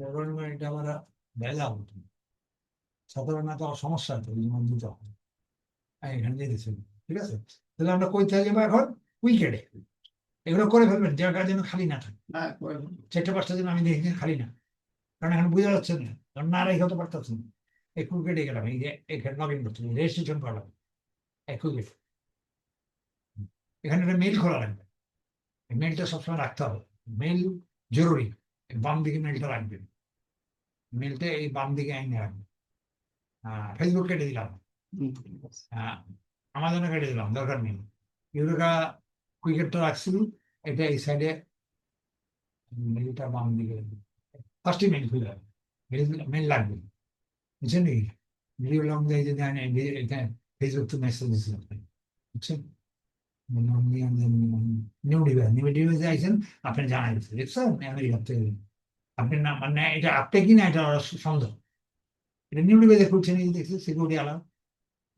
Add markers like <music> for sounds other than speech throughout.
সাধারণ এটা আমরা হতো। সাধারণত সমস্যা হতো যেমন হবে হ্যাঁ, এখানে দিচ্ছেন ঠিক আছে? তাহলে আমরা কই থেকে যাব এখন? উইকেটে। এগুলো করে ফেলবেন জায়গা যেন খালি না থাকে। হ্যাঁ চারটে পাঁচটা যেন আমি দেখি খালি না। কারণ এখন বোঝা যাচ্ছে না কারণ না রেখে হতে পারতেছেন এই উইকেটে গেলাম এই যে এখানে লগ ইন করতে রেজিস্ট্রেশন করলাম এক উইকেট। এখানে একটা মেল খোলা লাগবে। মেলটা সবসময় রাখতে হবে। মেল জরুরি বাম দিকে মেলটা রাখবেন। মেলটা এই বাম দিকে আইনে রাখবেন হ্যাঁ ফেসবুক কেটে দিলাম। আমাজনে কেটে দিলাম, দরকার নেই। ইউরোকা তো রাখছি, এটা এই সাইডে মেলটা বাম দিকে ফার্স্টই মেল খুলে মেল মেল লাগবে। বুঝছেন নাকি? ভিডিও লং দেয় যদি আমি এখানে ফেসবুক তো মেসেজ দিচ্ছি বুঝছেন? নিউ ডিভাইস নিউ ডিভাইসে আইছেন, আপনি জানাই দিচ্ছেন দেখছেন? আমেরিকার থেকে আপনি না মানে এটা আপনি কি না, এটা সন্দেহ। এটা নিউ ডিভাইসে খুলছেন এই সিকিউরিটি আলাম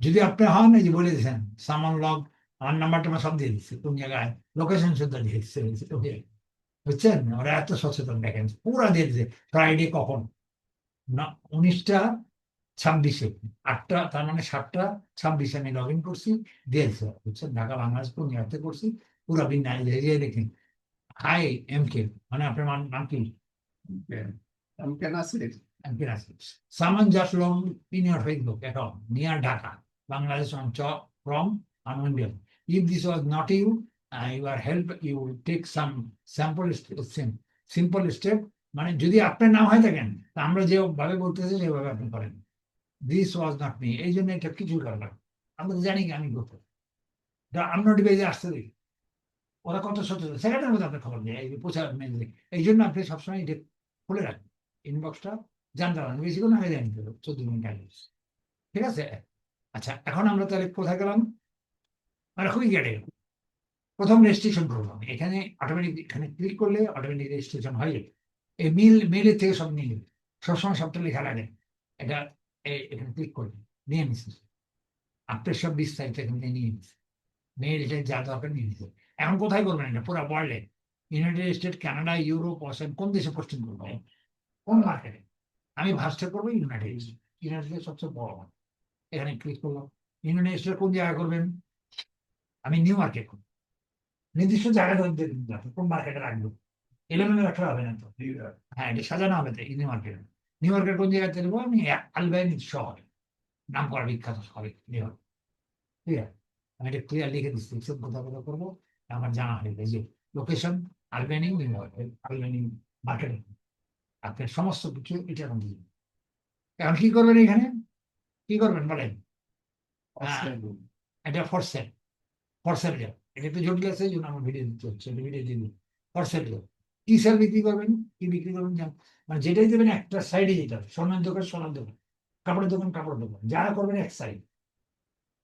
যদি আপনি হন, এই যে বলে দিয়েছেন, সামান লগ আমার নাম্বারটা আমার সব দিয়ে দিচ্ছে, কোন জায়গায়? লোকেশন শুদ্ধ দিয়ে দিচ্ছে বুঝছেন? ওরা এত সচেতন, দেখেন, পুরা দিয়ে দিচ্ছে ফ্রাইডে কখন? না, উনিশটা ছাব্বিশে, আটটা, তার মানে সাতটা ছাব্বিশে আমি লগ ইন করছি দিয়েছে বুঝছেন? ঢাকা, বাংলাদেশ পূর্ণিমাতে করছি, পুরা দিয়ে দেখেন। হাই এম কে মানে আপনার নাম কি? আমি কেন আসি and Pinnacle. Someone just wrong in your Facebook at account near Dhaka, Bangladesh on top from Anandian. If this was not you, uh, your help, you will take some sample sim- simple step. মানে যদি আপনার নাম হয়ে থাকেন আমরা যেভাবে বলতেছি সেভাবে আপনি করেন দিস ওয়াজ নট মি এই জন্য এটা কিছু করলাম আমরা জানি আমি করতে আমরা ডিভাইসে আসতে দিই ওরা কত সচেতন সেকেন্ডের মধ্যে আপনার খবর নেই এই যে পোষা এই জন্য আপনি সবসময় এটা খুলে রাখেন ইনবক্সটা পারেন বেশি কোনো আগে তো চোদ্দ মিনিট আগে ঠিক আছে? আচ্ছা এখন আমরা তাহলে কোথায় গেলাম? মানে খুবই গেটে প্রথম রেজিস্ট্রেশন করলাম এখানে অটোমেটিক এখানে ক্লিক করলে অটোমেটিক রেজিস্ট্রেশন হয়ে যাবে। এই মিল মেলের থেকে সব নিয়ে নেবে। সবসময় সবটা লেখা লাগে। এটা এখানে ক্লিক করবে। নিয়ে নিচ্ছে। আপনার সব বিস্তারিত এখানে নিয়ে নিচ্ছে। মেলটা যা দরকার নিয়ে নিচ্ছে। এখন কোথায় করবেন এটা? পুরো ওয়ার্ল্ডে United State Canada Europe Australia কোন দেশে পোস্টিং করবেন কোন মার্কেটে আমি ভার্সটা করব ইউনাইটেড স্টেট ইউনাইটেড স্টেট সবচেয়ে বড় মার্কেট এখানে ক্লিক করলাম। ইউনাইটেড স্টেট কোন জায়গায় করবেন? আমি নিউ মার্কেট করব। নির্দিষ্ট জায়গা কোন মার্কেটে রাখব? এলেমেন্টে রাখা হবে না তো? হ্যাঁ এটা সাজানো হবে তো নিউ মার্কেট নিউ মার্কেট কোন জায়গায় দেবো আমি আলবাইনি শহর। নাম করা বিখ্যাত শহরে নিউ ইয়র্ক ঠিক আছে? আমি এটা ক্লিয়ার লিখে দিচ্ছি সব কথা কথা করব। আমার জানা হয়ে গেছে। লোকেশন আলবেনি ইয়র্ক মার্কেট আপনার সমস্ত কিছু এটা এখন দিয়ে এখন কি করবেন এখানে? কি করবেন বলেন? অস্ট্রেলিয়া। এটা ফর সেল ফর সেল এটা একটু জটিল আছে এই জন্য আমার ভিডিও দিতে হচ্ছে। ভিডিও দিয়ে দিন ফর সেল কি সেল বিক্রি করবেন? কি বিক্রি করবেন? মানে যেটাই দেবেন একটা সাইডে যেতে হবে। সোনার দোকান সোনার দোকান। কাপড়ের দোকান কাপড় দোকান। যারা করবেন এক সাইড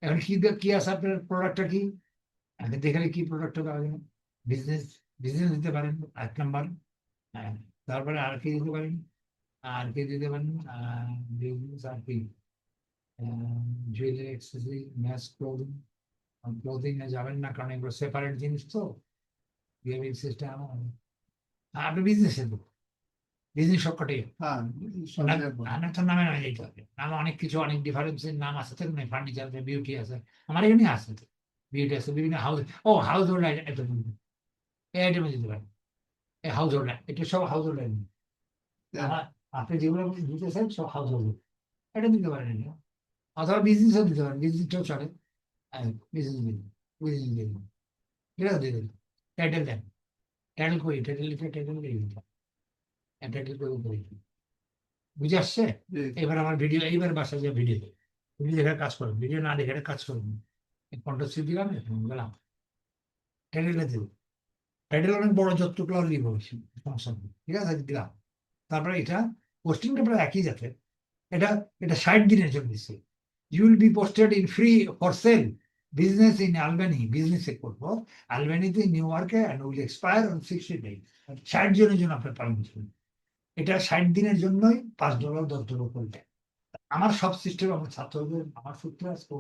এখন কি কি আছে আপনার প্রোডাক্টটা কি? দেখালে কি প্রোডাক্ট হবে? বিজনেস বিজনেস দিতে পারেন এক নাম্বার হ্যাঁ তারপরে আর কি দিতে পারেন? আর কি দিতে পারেন? বিজনেস আর কি? Jewellery accessory match clothing clothing এ যাবেন না কারণ এগুলো সেপারেট জিনিস তো। বিহেভিয়ার সিস্টেম আপনি বিজনেসের লোক। বিজনেস সবকটাই করুন। নাম তো নামে যেতে হবে। নামে অনেক কিছু অনেক ডিফারেন্সের নাম আছে তো ফার্নিচার আছে বিউটি আছে আমার এখানে আছে। তো বিউটি আছে বিভিন্ন হাউস ও হাউস হোল্ড আইটেম এই আইটেমে দিতে পারেন এই হাউস হোল্ড এটা সব হাউস হোল্ড আইটেম আমার আপনি যেগুলো দিতে চান সব হাউস হোল্ড এটা দিতে পারেন। অথবা বিজনেসও দিতে পারেন। বিজনেসটাও চলে। বিজনেস দিন বিজনেস দিন ঠিক আছে দিয়ে দিন টাইটেল দেন। টাইটেল করি। টাইটেল লিখে টাইটেল দিয়ে দিন টাইটেল করে। বুঝে আসছে? এবার আমার ভিডিও এইবার বাসায় যে ভিডিও ভিডিও দেখার কাজ করুন। ভিডিও না দেখে কাজ করুন। কন্ট্রোল দিলাম গেলাম। টাইটেলটা দেব টাইটেল অনেক বড়, যতটুকু সমস্যা নেই। ঠিক আছে? দিলাম। তারপরে এটা পোস্টিংটা প্রায় একই যাতে এটা এটা ষাট দিনের জন্য দিচ্ছে। You will be posted in free for sale business in Albany বিজনেসে করব। আলবেনিতে নিউ ইয়র্কে and will expire on sixty days ষাট জনের জন্য আপনার পালন পারমিশন এটা ষাট দিনের জন্যই পাঁচ ডলার দশ ডলার করে দেয়। আমার সব সিস্টেম আমার ছাত্রদের, আমার সূত্রে আজকে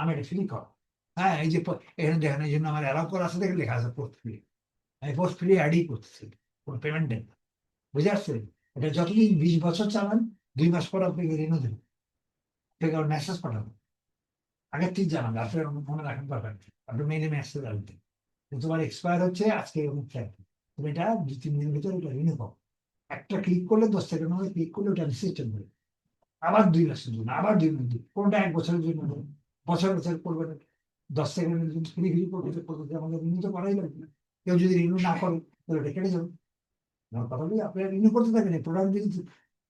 আমি এটা ফ্রি কর হ্যাঁ এই যে এখানে দেখেন, এই জন্য আমার অ্যালাউ করা আছে, দেখে লেখা আছে ফ্রি আমি পোস্ট ফ্রি অ্যাডই করতেছি কোনো পেমেন্ট দেন না। বুঝে আসছে এটা যতদিন বিশ বছর চালান, দুই মাস পর আপনাকে ঋণও দেবে। আপনাকে মেসেজ পাঠাবো। আগের ঠিক জানাবে, আপনার মনে রাখেন পারবেন আপনি মেইলে মেসেজ আসবে। তোমার এক্সপায়ার হচ্ছে আজকে এরকম ফ্ল্যাট তুমি এটা দু তিন দিনের ভিতরে এটা রিনিউ পাবো একটা ক্লিক করলে দশ সেকেন্ড মধ্যে ক্লিক করলে ওটা সিস্টেম করে আবার দুই মাসের জন্য, আবার দুই মাস কোনটা এক বছরের জন্য। বছর বছর করবে না। দশ সেকেন্ডের জন্য ফ্রি ফ্রি করবে আমাদের রিনিউ তো করাই লাগবে না। কেউ যদি রিনিউ না করে, তাহলে ওটা কেটে যাবে। কথা বলি, আপনারা রিনিউ করতে থাকেন প্রোডাক্ট যদি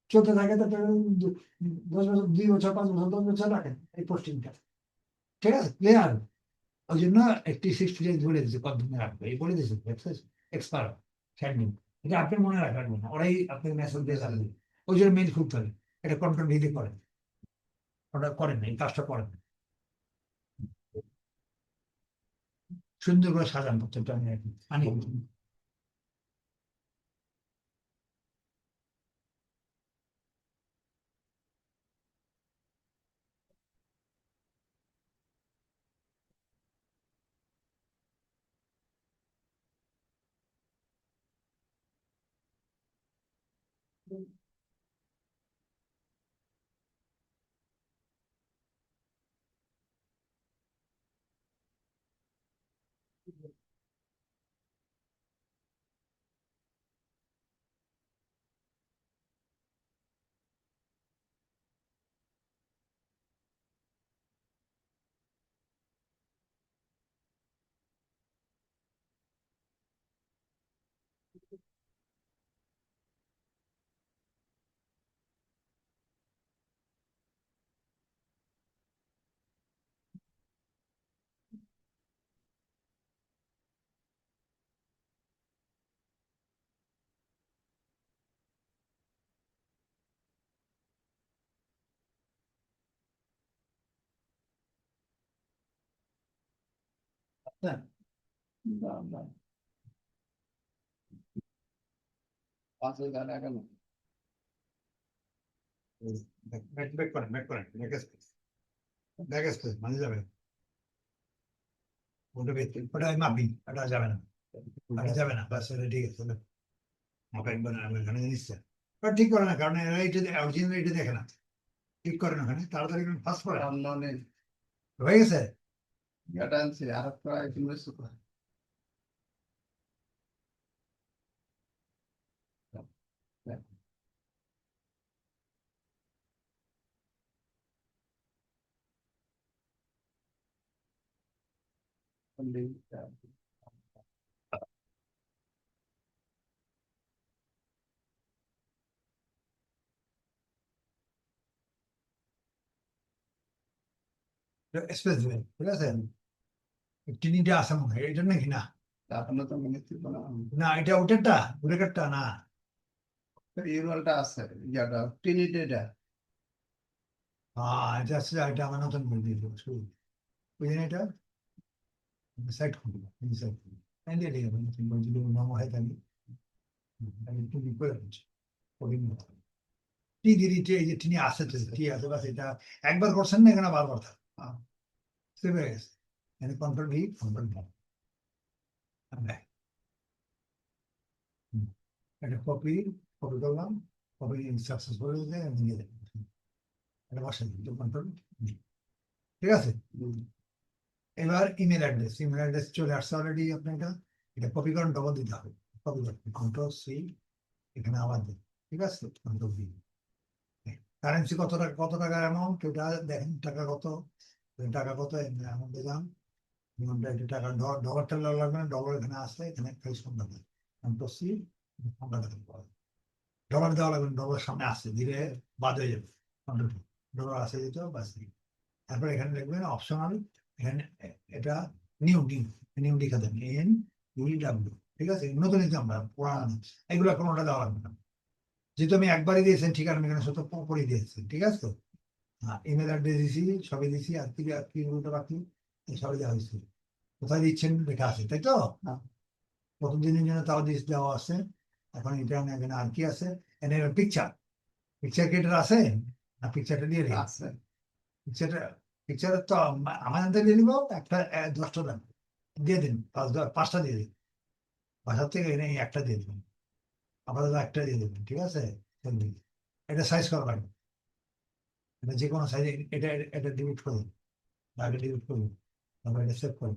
চলতে থাকে তো দু- দশ বছর, দুই বছর, পাঁচ বছর, দশ বছর রাখেন এই পোস্টিংটা ঠিক আছে? ক্লিয়ার ওই জন্য একটি সিক্সটি ডেজ বলে দিয়েছে কত দিনে রাখবে, এই বলে দিয়েছে এক্সপায়ার স্যান্ডিং এটা আপনি মনে রাখবেন না ওরাই আপনি মেসেজ দিয়ে চালাবে ওই জন্য মেল খুলতে হবে, এটা কন্ট্রোল ভিডিও করেন। ওটা করেন না, এই কাজটা করেন না। সুন্দর করে সাজান প্রত্যেকটা আমি আর কি। আনি না, না। পাঁচ হাজার একান্ন। ব্যাক ব্যাক করেন ব্যাক করেন ব্যাক স্পেস ব্যাক স্পেস মানে যাবে। ওটা বের ওটা মাপি ওটা যাবে না। ওটা যাবে না বাস ওটা ঠিক আছে আমি ওটা করে না কারণ এরা এটা অরিজিনাল এটা দেখে না। ঠিক করে না ওখানে তাড়াতাড়ি ফার্স্ট করে। অনলাইনে হয়ে গেছে? এটা আনছি আর একটা ইনভেস্ট করে স্পেস ঠিক আছে মনে হয় এটা নাকি না না এটা ওটারটা ওটারটা না। ইউরোলটা আছে যেটা টিনিট হ্যাঁ এটা আছে এটা আমার নতুন করে দিয়ে দেবো শুরু। এটা? খুলবো সাইড খুলবো এনে দিয়ে দেবো নতুন করে যদি নাম হয় তাহলে আমি একটু বিপদ হচ্ছে কঠিন মতো টি এই যে তিনি আসে টি আছে বাস এটা একবার করছেন না, এখানে বারবার থাকে। সেভ গেছে। এখানে কন্ট্রোল ভি কন্ট্রোল ভি এটা কপি কপি করলাম। কপি সাকসেসফুল হয়ে যায় নিয়ে দেবেন এটা বসে কন্ট্রোল ঠিক আছে? এবার ইমেল অ্যাড্রেস ইমেল অ্যাড্রেস চলে আসছে অলরেডি আপনি এটা এটা কপি করেন ডবল দিতে হবে। কপি করেন কন্ট্রোল সি এখানে আবার দিন। ঠিক আছে? কন্ট্রোল ভি কারেন্সি কত টাকা, কত টাকার অ্যামাউন্ট ওটা দেখেন, টাকা কত? টাকা কত? অ্যামাউন্ট দিলাম অ্যামাউন্টটা এটা টাকা ডলারটা লাগবে না ডলার এখানে আসলে এখানে ফেস সংখ্যা দেবে কন্ট্রোল সি সংখ্যা দেখেন ডলার দেওয়া লাগবে ডলার সামনে আসছে ধীরে বাদ হয়ে যাবে। কন্ট্রোল ডলার আসে যেত বাস তারপর এখানে লিখবেন অপশনাল এখানে এটা নিউ নিউ নিউ লিখে দেন এন ইউ ডাব্লিউ ঠিক আছে? নতুন নিতে আমরা পুরানো এগুলো কোনোটা দেওয়া লাগবে না। যেহেতু আমি একবারই দিয়েছেন ঠিক আছে আমি এখানে সত্য করে দিয়েছি ঠিক আছে? তো ইমেল অ্যাড্রেস দিয়েছি সবই দিয়েছি আর কি আর কি বলতে বাকি সবই দেওয়া হয়েছে। কোথায় দিচ্ছেন লেখা আছে তাই তো? হ্যাঁ। কতদিনের জন্য তাও দিস দেওয়া আছে। এখন এটা আমি এখানে আর কি আছে? এনে পিকচার পিকচার কি এটা আছে? না পিকচারটা দিয়ে দিই আছে। পিকচারটা পিকচার তো আম- আমাদের দিয়ে দিব একটা দশটা দিয়ে দিন, পাঁচ পাঁচটা দিয়ে দিন। বাসার থেকে এনে একটা দিয়ে দিবেন। আপাতত একটা দিয়ে দেবেন, ঠিক আছে? এটা সাইজ করা এটা যে কোনো সাইজে এটা এটা ডিলিট করুন। আগে ডিলিট করুন। তারপর এটা সেভ করুন।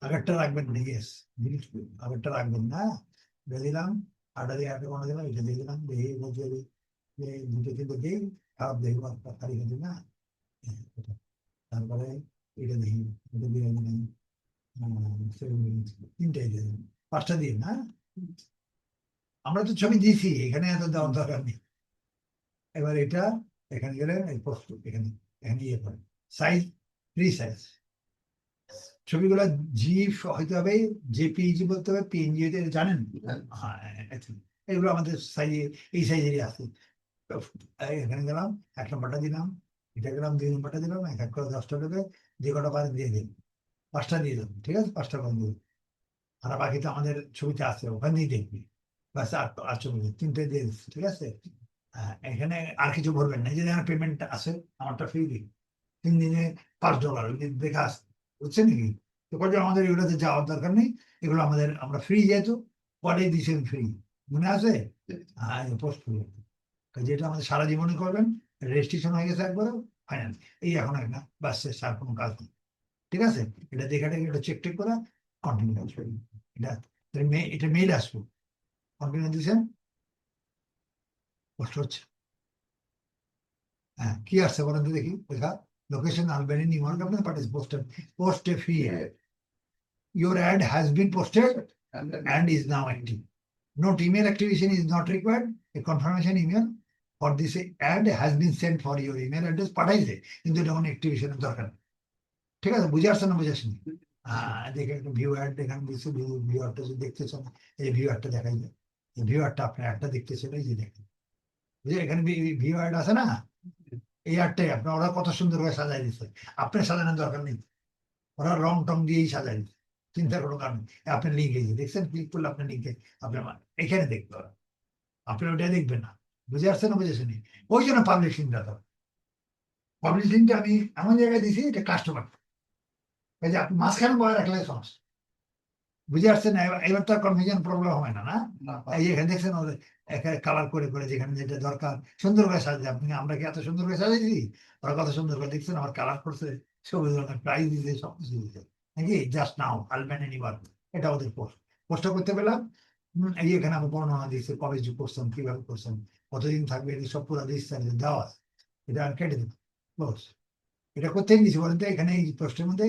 আগেরটা রাখবেন না ইয়েস ডিলিট করুন। আগেরটা রাখবেন না। এটা দিলাম। আটা দিয়ে আগে কোনো দিলাম এটা দিয়ে দিলাম। দেখি বলছে যে যে দুটো তিনটে দিই খারাপ দেখি খালি কিন্তু না। তারপরে এটা দেখি, এটা দিয়ে দিলাম তিনটাই দিয়ে পাঁচটা দিন না আমরা তো ছবি দিয়েছি, এখানে এত দেওয়ার দরকার নেই। এবার এটা, এখানে গেলে পোস্ট এখানে এখানে ইয়ে করে সাইজ ফ্রি সাইজ ছবিগুলো জি হইতে হবে জেপিজি বলতে হবে পিএনজি হইতে জানেন? হ্যাঁ এগুলো আমাদের সাইজে এই সাইজেরই আছে। এখানে গেলাম, এক নম্বরটা দিলাম। এটা গেলাম দুই নম্বরটা দিলাম এক এক করে দশটা দেবে যে কটা পারেন দিয়ে দিন। পাঁচটা দিয়ে দেবেন ঠিক আছে? পাঁচটা করে দিন আর বাকি তো আমাদের ছবিতে আছে ওখানেই দেখবি। ব্যাস আর আর ছবি তিনটে দিয়ে দিচ্ছি ঠিক আছে? হ্যাঁ, এখানে আর কিছু ভরবেন না এই আমার পেমেন্ট আছে আমারটা ফ্রি দিন। তিন দিনে পাঁচ ডলার যে দেখা আস বুঝছেন নাকি? তো কত আমাদের এগুলোতে যাওয়ার দরকার নেই এগুলো আমাদের আমরা ফ্রি যেহেতু পরে দিয়েছেন ফ্রি মনে আছে? হ্যাঁ পোস্ট ফ্রি যেটা আমাদের সারা জীবনে করবেন। রেজিস্ট্রেশন হয়ে গেছে একবার ফাইনাল এই এখন একটা বাস শেষ, আর কোনো কাজ নেই। ঠিক আছে? এটা দেখে দেখে এটা চেক টেক করা কন্টিনিউ আসবে এটা এটা মেইল আসবে। কন্টিনিউ দিয়েছেন? পোস্ট হচ্ছে। হ্যাঁ কি আসছে বলেন তো দেখি দেখা লোকেশন আলবেনি নিউ ইয়র্ক আপনার is posted post a free your ad has been posted and is now active. Note email activation is not required. A confirmation email for this ad has been sent for your email address, পাঠাইছে, কিন্তু এটা কোনো activation দরকার নেই। ঠিক আছে বুঝে আসছে না বুঝে আসেনি দেখে ভিউ অ্যাড দেখান দিচ্ছে ভিউ অ্যাডটা যদি দেখতেছেন এই ভিউ অ্যাডটা দেখাই যায় ভিউ অ্যাডটা আপনার একটা দেখতেছেন এই যে দেখেন। বুঝে এখানে ভিউ অ্যাড আছে না? এই অ্যাডটাই আপনার, ওরা কত সুন্দর করে সাজাই দিচ্ছে আপনার সাজানোর দরকার নেই। ওরা রং টং দিয়েই সাজাই দিচ্ছে চিন্তার কোনো কারণ আপনার লিঙ্ক এই দেখছেন ক্লিক করলে আপনার লিঙ্কে আপনার এখানে দেখতে হবে আপনি ওটা দেখবেন না। বুঝে আসছে না বুঝেছেন ওই জন্য পাবলিশিংটা তো পাবলিশিংটা আমি এমন জায়গায় দিছি এটা কাস্টমার এই যে আপনি মাঝখানে বয়ে রাখলে সমস্যা বুঝে আসছে না? এবার- তো কনফিউশন প্রবলেম হয় না না? এই এখানে দেখছেন কালার করে করে যেখানে যেটা দরকার সুন্দর করে সাজিয়ে আপনি আমরা কি এত সুন্দর করে সাজিয়েছি ওরা কত সুন্দর করে দেখছেন আমার কালার করছে সবুজ ধরনের প্রাইজ দিতে সব কিছু দিতে নাকি জাস্ট নাও আলবেন এনিবার এটা ওদের পোস্ট পোস্টটা করতে পেলাম। এই এখানে আমি বর্ণনা দিয়েছি কবে যে করছেন কীভাবে করছেন। কতদিন থাকবে এটা সব পুরো দিচ্ছে দেওয়া আছে। এটা আমি কেটে দেবো। বস এটা করতে নিয়েছি বলেন তো এখানে এই প্রশ্নের মধ্যে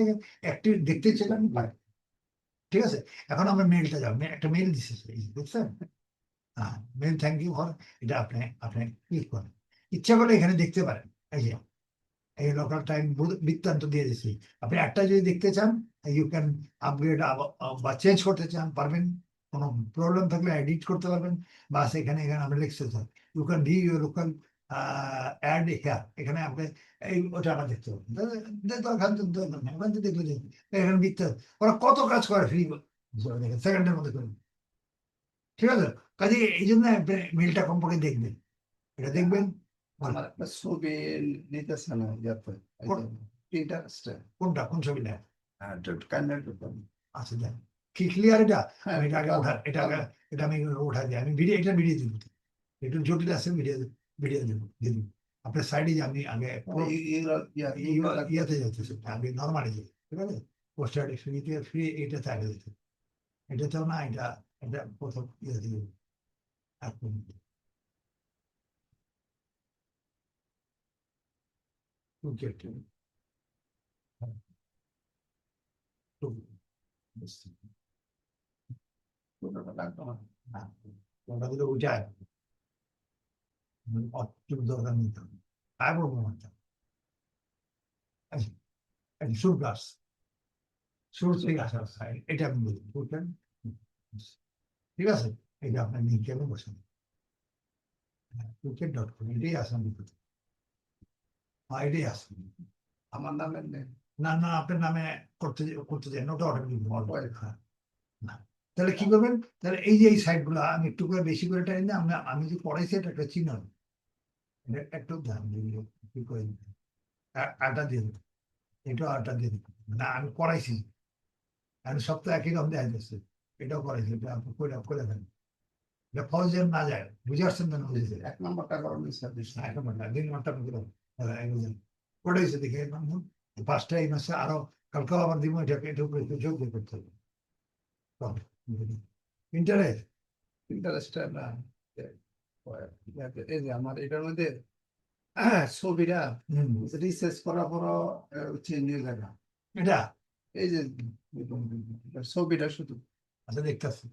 একটি দেখতে ছিলাম পাই। ঠিক আছে? এখন আমরা মেলটা যাব। একটা মেল দিচ্ছে যে, হ্যাঁ মেল থ্যাংক ইউ ফর এটা আপনি আপনি ক্লিক করেন। ইচ্ছা করলে এখানে দেখতে পারেন। এই যে এই লোকাল টাইম বৃত্তান্ত দিয়ে দিচ্ছি আপনি একটা যদি দেখতে চান ইউ ক্যান আপগ্রেড বা চেঞ্জ করতে চান পারবেন। কোনো প্রবলেম থাকলে এডিট করতে পারবেন। বা সেখানে এখানে আপনি লিখতে চান you can view your local ad here এখানে আপনি এই ওটা আমরা দেখতে পাবেন দে- দরকার তো দরকার নেই ওখান থেকে দেখলে এখানে ওরা কত কাজ করে ফ্রি দেখেন সেকেন্ডের মধ্যে করে। ঠিক আছে? কাজে এই জন্য মেলটা কমপক্ষে দেখবেন। এটা দেখবেন আমার একটা ছবি নিতেছে না কোনটা? কোন ছবিটা? কাইন্ডলি আচ্ছা দেখ। কি ক্লিয়ার এটা? হ্যাঁ আমি এটা আগে উঠা এটা আগে এটা আমি উঠা দিই আমি ভিডিও এটা ভিডিও দিব একটু জটিল আছে দিব দিয়ে দিব। আপনার সাইডে যে আমি ইয়া- ইয়াতে যেতেছি আগে নর্মালি যাই ঠিক আছে? পোস্টার ফ্রিতে ফ্রি এটাতে আগে যেতে এটাতেও না এটা এটা প্রথম ইয়ে দিয়ে এক মিনিট টু গেট টু ওটা দিলে উঠায় থেকে আসা হয় এটা আপনি বুঝলেন ঠিক আছে এটা আপনার লিঙ্কে আমি বসে ক্রিকেট ডট কম এটাই আসাম হ্যাঁ এটাই আসাম আমার নামে না না আপনার নামে করতে করতে চাই না ওটা অটোমেটিক। হ্যাঁ না তাহলে কি করবেন তাহলে এই যে এই সাইটগুলো আমি একটু করে বেশি করে টাইম আমি আমি যে পড়াইছি এটা একটা চিহ্ন একটু ধ্যান দিন কি করে। আটা দিয়ে দেবেন এটা আটা দিয়ে দেবেন না আমি করাইছি আমি সব তো একই রকম দেখা যাচ্ছে। এটাও করাইছি এটা আপনি করে করে দেন এটা ফলস যেন না যায় বুঝে আসছেন না বুঝেছে এক নম্বরটা করণীয় সার্ভিস এখন না দিন মাত্রা মতো ওটা হয়েছে দেখে পাঁচটা এই মাসে আরও কালকেও আবার দিব এটাকে এটা উপরে একটু যোগ করতে হবে। ইন্টারেস্ট? ইন্টারেস্টটা না। এই যে আমার এটার মধ্যে <clears throat> ছবিটা রিসার্চ করার পরও চেঞ্জ হয়ে যায় না। এটা এই যে ছবিটা শুধু। আচ্ছা দেখতেছি।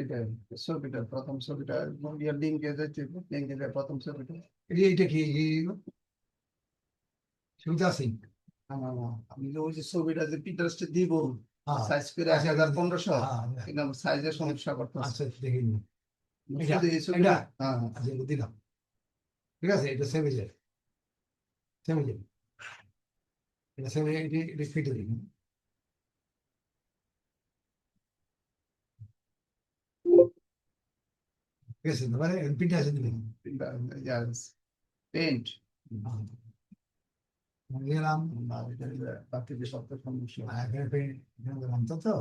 এটা ছবিটা প্রথম ছবিটা ইয়ার লিঙ্কে যাচ্ছে লিঙ্কে প্রথম ছবিটা। এই- এইটা কি সুবিধা সিং আমার আমি যে ওই যে ছবিটা যে পিটার্সটা দিব হ্যাঁ। সাইজ করে এক হাজার পনেরোশো হ্যাঁ, কিন্তু সাইজের সমস্যা করতেছে। আচ্ছা দেখি নি। শুধু এই ছবিটা হ্যাঁ হ্যাঁ। আচ্ছা দিলাম। ঠিক আছে এটা সেভে যায় সেভে যায় এটা সেভে এটা কেটে দিন ঠিক আছে এবারে এমপিটা আছে দিবেন। পেন্ট দিলাম বাকি যে তো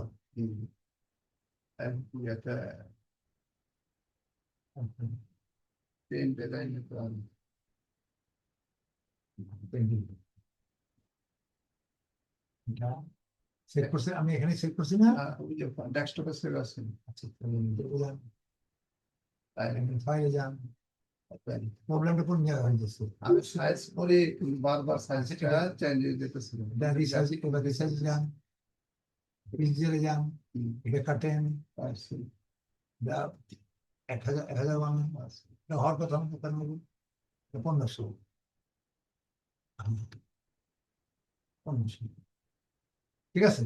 নিতে হবে। করছে আমি এখানে সেট করছি না? ওই যে ডেস্কটপে সেভ আছে। আচ্ছা ফাইলে যান। প্রবলেমটা কোন জায়গায় হয়ে যাচ্ছে আমি সাইজ করে বারবার সাইজটা চেঞ্জ হয়ে যেতেছিল রিসার্চ এবার রিসার্চ যান পিজিএলে যান পারছি, এটা এক হাজার এক হাজার। এটা হওয়ার কথা না দোকান নেব পনেরোশো পনেরোশো ঠিক আছে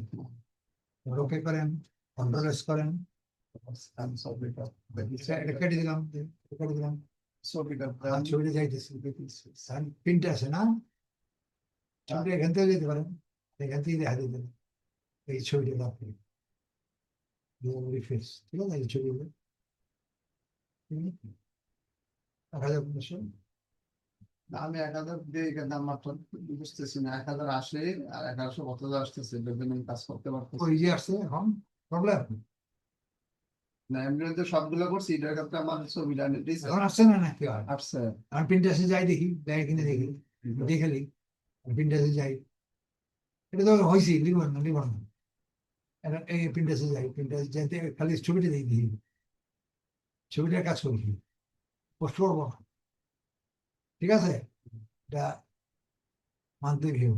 ওকে করেন কন্ট্রোল করেন আমি কেটে দিলাম কেটে দিলাম ছবিটা আর ছবিটা যাইতেছি প্রিন্ট আছে না? ছবিটা এখান থেকে যেতে পারেন। এখান থেকে দেখা দিতে এই ছবিটা আপনি। রিফ্রেশ ঠিক আছে এই ছবিগুলো এক হাজার পনেরোশো। আমি এক হাজার দিয়ে দাম মাত্র বুঝতেছি না। এক হাজার আসে আর এগারোশো কত আসতেছে? কাজ করতে পারতেছি। ওই যে আসছে এখন প্রবলেম না এমনি তো সবগুলো করছি এটার ক্ষেত্রে আমার এখন আসছে না আসছে। আমি প্রিন্টাসে যাই দেখি কিনে দেখি দেখে প্রিন্টাসে যাই। এটা তো হয়েছি লিখবেন না না এই প্রিন্টাসে যাই প্রিন্টাসে যাইতে খালি ছবিটা দেখি দিই ছবিটার কাজ করছি পোস্ট করব ঠিক আছে? এটা মান্থলি ভিউ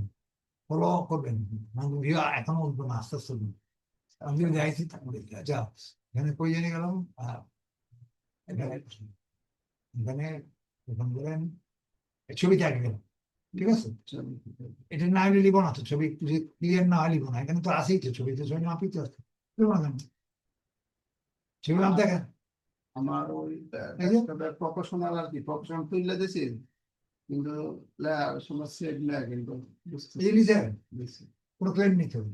ফলো করবেন। মান্থলি ভিউ এখনও উঠবো না আস্তে আস্তে। আমি যাইছি তারপরে যাও এখানে কই জেনে গেলাম এখানে এখানে ওখান করেন আগে গেলাম ঠিক আছে এটা না হলে লিখব না তো ছবি ক্লিয়ার না লিখব না এখানে তো আসেই তো ছবিতে ছবি মাপি তো আছে কেন ছবি নাম দেখেন আমার ওই? প্রফেশনাল আর কি প্রফেশনাল তুললে দিছি কিন্তু সমস্যা কিন্তু দেবেন ক্লেম নিতে হবে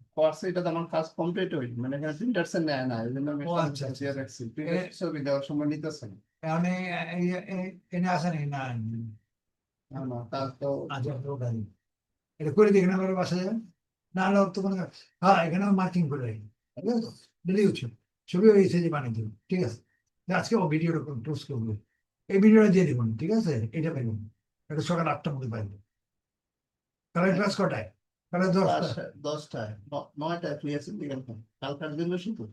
কোর্সে এটা আমার কাজ কমপ্লিট হই মানে এখানে প্রিন্টারস নেয় না এই জন্য আমি ও, আচ্ছা, আচ্ছা, দিয়ে রাখছি Printer ছবি দেওয়ার সময় নিতেছে এনে আসেন না না তার তো আচ্ছা ওটা দিন। এটা করে দেখেন আমার বাসা যাবেন না হলে তো কোনো হ্যাঁ এখানে মার্কিং করে রাখি। ডেলি হচ্ছে। ছবি ওই সাইজে বানিয়ে দেবেন ঠিক আছে? আজকে ও ভিডিওটা পোস্ট করব। এই ভিডিওটা দিয়ে দেবেন ঠিক আছে? এটা পাইবেন এটা সকাল আটটার মধ্যে পাইবেন কালে ক্লাস কটায়? কালে দশটা। দশ- দশটায় ন- নয়টায় ফ্রি আছে বিকেল কালকার জন্য শুধু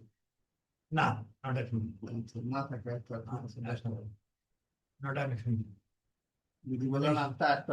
না নটা ফ্রি না থাকে একটা আচ্ছা। দশটা। নটা আমি ফ্রি যদি বলেন আটটা আটটা